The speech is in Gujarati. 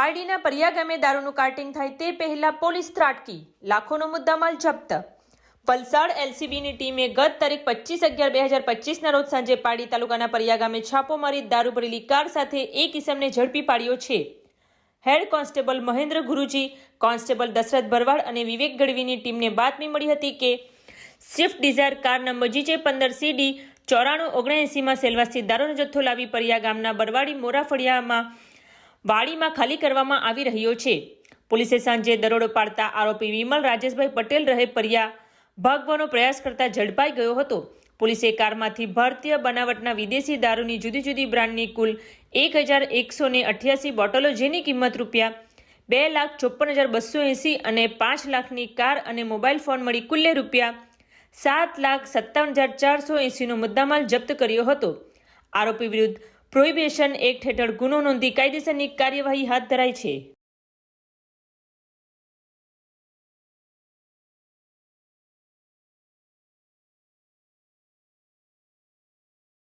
પારડીના પરિયા ગામે દારૂનું કાર્ટિંગ થાય તે પહેલા પોલીસ ત્રાટકી, લાખોનો મુદ્દામાલ જપ્ત. વલસાડ એલસીબીની ટીમે ગત તારીખ પચીસ અગિયાર બે હજાર પચીસના રોજ સાંજે પારડી તાલુકાના પરિયા ગામે છાપો મારી દારૂ ભરેલી કાર સાથે એક ઇસમને ઝડપી પાડ્યો છે. Head constable Mahendra Guruji, constable Dashrath Bharwad અને વિવેક ગઢવીની ટીમને બાતમી મળી હતી કે Swift Dzire car number GJ પંદર સીડી, ચોરાણું ઓગણએંસીમાં સેલવાસથી દારૂનો જથ્થો લાવી પરિયા ગામના બરવાડી મોરા ફળિયામાં વાડીમાં ખાલી કરવામાં આવી રહ્યો છે. પોલીસે સાંજે દરોડો પાડતા આરોપી વિમલ રાજેશભાઈ પટેલ રહે પરિયા ભાગવાનો પ્રયાસ કરતા ઝડપાઈ ગયો હતો. પોલીસે કારમાંથી ભારતીય બનાવટના વિદેશી દારૂની જુદી જુદી બ્રાન્ડની કુલ એક હજાર એકસો ને અઠ્યાસી બોટલો જેની કિંમત રૂપિયા બે લાખ ચોપન હજાર બસો એંસી અને પાંચ લાખની કાર અને મોબાઈલ ફોન મળી કુલ્લે રૂપિયા સાત લાખ સત્તાવન હજાર ચારસો એંસીનો મુદ્દામાલ જપ્ત કર્યો હતો. આરોપી વિરુદ્ધ પ્રોહિબિશન એક્ટ હેઠળ ગુનો નોંધી કાયદેસરની કાર્યવાહી હાથ ધરાઈ છે.